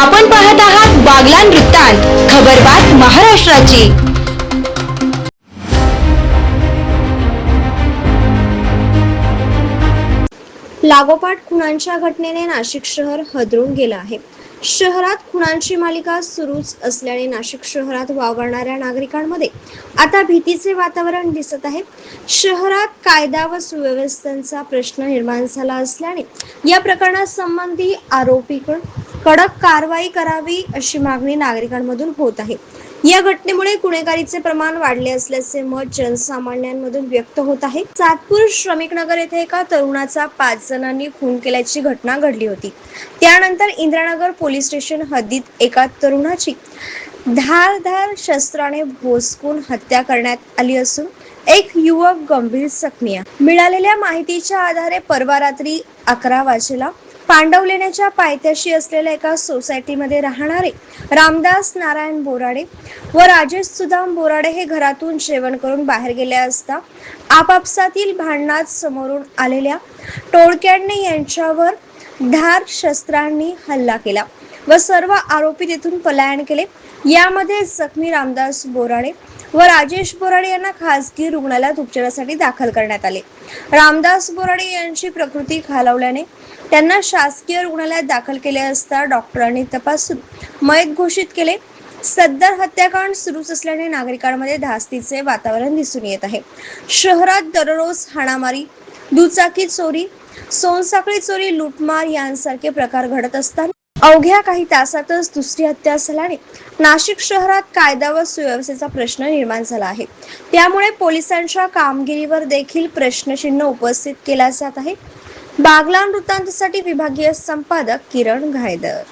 आपण पाहत आहात बागलान वृत्तांत खबरबात महाराष्ट्राची. लागोपाठ खुणांच्या घटनेने नाशिक शहर हदरून गेलं आहे. शहरात खुणांची मालिका सुरूच असल्याने नाशिक शहरात वावरणाऱ्या नागरिकांमध्ये आता भीतीचे वातावरण दिसत आहे. शहरात कायदा व सुव्यवस्थेचा प्रश्न निर्माण झाला असल्याने या प्रकरणासंबंधी आरोपीकडून कडक कारवाई करावी अशी मागणी नागरिकांमधून होत आहे. या घटनेमुळे गुन्हेगारीचे प्रमाण वाढले असल्याचे मत जनसामान्यांमधून व्यक्त होत आहे. सातपूर श्रमिक नगर येथे एका तरुणाचा पाच जणांनी खून केल्याची घटना घडली होती. त्यानंतर इंद्रानगर पोलीस स्टेशन हद्दीत एका तरुणाची धारधार शस्त्राने भोसकून हत्या करण्यात आली असून एक युवक गंभीर जखमी आहे. मिळालेल्या माहितीच्या आधारे परवा रात्री अकरा वाजेला पांडवलेण्याच्या पायथ्याशी असलेल्या एका सोसायटीमध्ये राहणारे रामदास नारायण बोराडे व राजेश सुदाम बोराडे हे घरातून जेवण करून बाहेर गेले असता आपापसातील भांडणात समोरून आलेल्या टोळक्यांनी यांच्यावर धार शस्त्रांनी हल्ला केला व सर्व आरोपी तिथून पलायन केले. यामध्ये जखमी रामदास बोराडे व राजेश बोराडे यांना खासगी रुग्णालयात उपचारासाठी दाखल करण्यात आले. रामदास बोराडे यांची प्रकृती खालावल्याने त्यांना शासकीय रुग्णालयात दाखल केले असता डॉक्टरांनी तपासून मयत घोषित केले. सदर हत्याकांड सुरूच असल्याने नागरिकांमध्ये धास्तीचे वातावरण दिसून येत आहे. शहरात दररोज हाणामारी दुचाकी चोरी सोनसाखळी चोरी लूटमार यांसारखे प्रकार घडत असताना अवघ्या काही तासातच दुसरी हत्या झाल्याने नाशिक शहरात कायदा व सुव्यवस्थेचा प्रश्न निर्माण झाला आहे. त्यामुळे पोलिसांच्या कामगिरीवर देखील प्रश्नचिन्ह उपस्थित केला जात आहे. बागलान वृत्तांतसाठी विभागीय संपादक किरण घायदर.